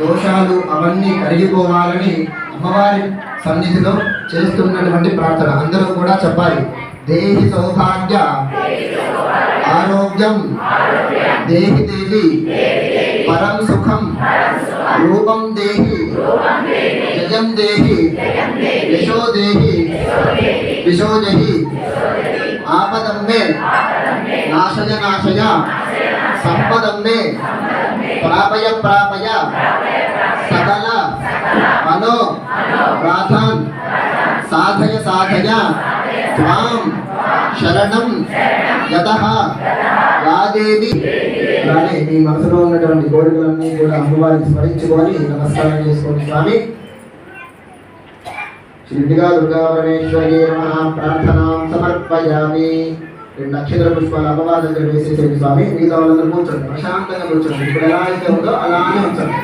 దోషాలు అవన్నీ కరిగిపోవాలని అమ్మవారి సన్నిధిలో చేస్తున్నటువంటి ప్రార్థన. అందరూ కూడా చెప్పాలి. దేహి సౌభాగ్య ఆరోగ్యం దేహి దేవి పరం సుఖం రూపం దేహి జయం దేహి యశో దేహి విశోజహి ఆపదం మే నాశయ నాశయ సంపదం మే ప్రాపయ ప్రాపయ సకల మనో రాధాన్ సాధయ సాధయ త్వాం శరణం యత యాదేవి అలానే మీ మనసులో ఉన్నటువంటి కోరికలన్నీ కూడా అమ్మవారికి స్మరించుకొని నమస్కారం చేసుకోండి స్వామి. శ్రీగా దుర్గా పరమేశ్వరి ప్రార్థనాం సమర్పయామి. రెండు నక్షత్ర పుష్పాలు అమ్మవారి దగ్గర వేసేసేది స్వామి. మిగతా వాళ్ళందరూ కూర్చోండి. ప్రశాంతంగా కూర్చోండి. ఇప్పుడు ఎలా అయితే ఉందో అలానే ఉంచండి.